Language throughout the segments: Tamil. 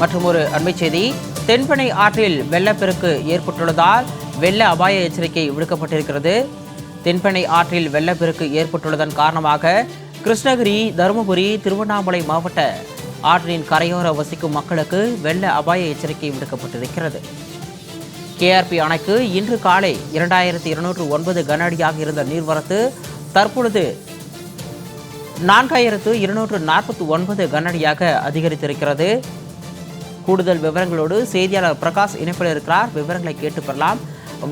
மற்றும் ஒரு அண்மை செய்தி. தென்பனை ஆற்றில் வெள்ளப்பெருக்கு ஏற்பட்டுள்ளதால் வெள்ள அபாய எச்சரிக்கை விடுக்கப்பட்டிருக்கிறது. தென்பனை ஆற்றில் வெள்ளப்பெருக்கு ஏற்பட்டுள்ளதன் காரணமாக கிருஷ்ணகிரி தருமபுரி திருவண்ணாமலை மாவட்ட ஆற்றின் கரையோர வசிக்கும் மக்களுக்கு வெள்ள அபாய எச்சரிக்கை விடுக்கப்பட்டிருக்கிறது. கேஆர்பி அணைக்கு இன்று காலை இரண்டாயிரத்தி இருநூற்று ஒன்பது கன அடியாக இருந்த நீர்வரத்து தற்பொழுது நான்காயிரத்து இருநூற்று நாற்பத்தி ஒன்பது கனஅடியாக அதிகரித்திருக்கிறது. கூடுதல் விவரங்களோடு செய்தியாளர் பிரகாஷ் இணைப்பில் இருக்கிறார். விவரங்களை கேட்டு பெறலாம்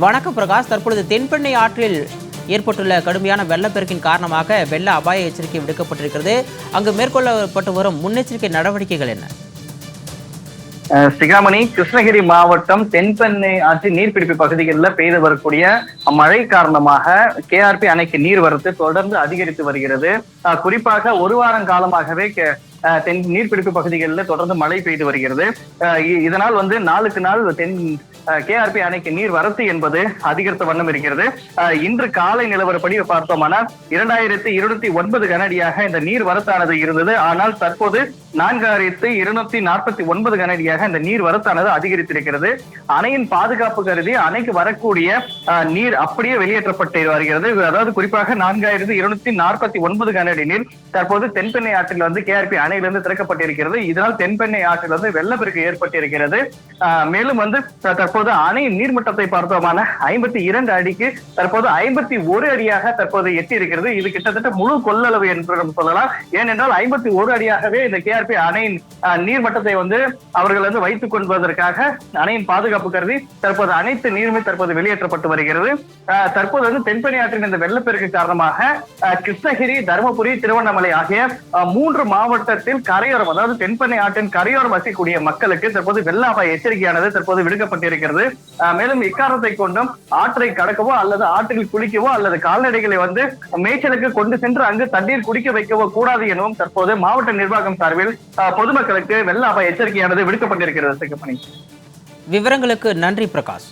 வணக்கம் பிரகாஷ். தற்பொழுது தென்பெண்ணை ஆற்றில் ஏற்பட்டுள்ள கடுமையான வெள்ளப்பெருக்கின் காரணமாக வெள்ள அபாய எச்சரிக்கை விடுக்கப்பட்டிருக்கிறது. அங்கு மேற்கொள்ளப்பட்டு வரும் முன்னெச்சரிக்கை நடவடிக்கைகள் என்ன? சிகாமணி கிருஷ்ணகிரி மாவட்டம் தென்பெண்ணை ஆற்று நீர்பிடிப்பு பகுதிகளில் பெய்து வரக்கூடிய மழை காரணமாக கேஆர்பி அணைக்கு நீர்வரத்து தொடர்ந்து அதிகரித்து வருகிறது. குறிப்பாக ஒரு வாரம் காலமாகவே தென் நீர்பிடிப்பு பகுதிகளில் தொடர்ந்து மழை பெய்து வருகிறது. அஹ் இதனால் வந்து நாளுக்கு நாள் தென் கேஆர்பி அணைக்கு நீர் வரத்து என்பது அதிகரித்த வண்ணம் இருக்கிறது. அஹ் இன்று காலை நிலவரப்படி பார்த்தோமானால் இரண்டாயிரத்தி இருநூத்தி ஒன்பது கனடியாக இந்த நீர் வரத்தானது இருந்தது. ஆனால் தற்போது நான்காயிரத்து இருநூத்தி நாற்பத்தி ஒன்பது கனடியாக இந்த நீர் வரத்தானது அதிகரித்திருக்கிறது. அணையின் பாதுகாப்பு கருதி அணைக்கு வரக்கூடிய நீர் அப்படியே வெளியேற்றப்பட்டு வருகிறது. அதாவது குறிப்பாக நான்காயிரத்து இருநூத்தி நாற்பத்தி ஒன்பது கனடி நீர் தற்போது தென்பெண்ணை ஆற்றில் வந்து கேஆர்பி அணையிலிருந்து திறக்கப்பட்டிருக்கிறது. இதனால் தென்பெண்ணை ஆற்றில் வந்து வெள்ளப்பெருக்கு ஏற்பட்டிருக்கிறது. மேலும் வந்து தற்போது அணையின் நீர்மட்டத்தை பார்த்தோமான ஐம்பத்தி இரண்டு அடிக்கு தற்போது ஐம்பத்தி ஒரு அடியாக தற்போது எட்டி இருக்கிறது இது கிட்டத்தட்ட முழு கொள்ளளவு என்று நம்ம சொல்லலாம். ஏனென்றால் ஐம்பத்தி ஒரு அடியாகவே இந்த கேஆர்பி அணையின் நீர்மட்டத்தை வந்து அவர்கள் வந்து வைத்துக் கொள்வதற்காக அணையின் பாதுகாப்பு கருதி தற்போது அனைத்து நீருமே தற்போது வெளியேற்றப்பட்டு வருகிறது. தற்போது வந்து தென்பெண்ணை ஆற்றின் இந்த வெள்ளப்பெருக்கு காரணமாக கிருஷ்ணகிரி தருமபுரி திருவண்ணாமலை ஆகிய மூன்று மாவட்டத்தில் கரையோரம் அதாவது தென்பெண்ணை ஆற்றின் கரையோரம் வசிக்கக்கூடிய மக்களுக்கு தற்போது வெள்ள அபாய எச்சரிக்கையானது தற்போது விடுக்கப்பட்டிருக்கிறது. மேலும் இக்காரணத்தை கொண்டும் ஆற்றை கடக்கவோ அல்லது ஆற்றில் குளிக்கவோ அல்லது கால்நடைகளை வந்து மேய்ச்சலுக்கு கொண்டு சென்று அங்கு தண்ணீர் குடிக்க வைக்கவோ கூடாது எனவும் தற்போது மாவட்ட நிர்வாகம் சார்பில் பொதுமக்களுக்கு வெள்ள அபாய எச்சரிக்கையானது விடுக்கப்பட்டிருக்கிறது விவரங்களுக்கு நன்றி பிரகாஷ்.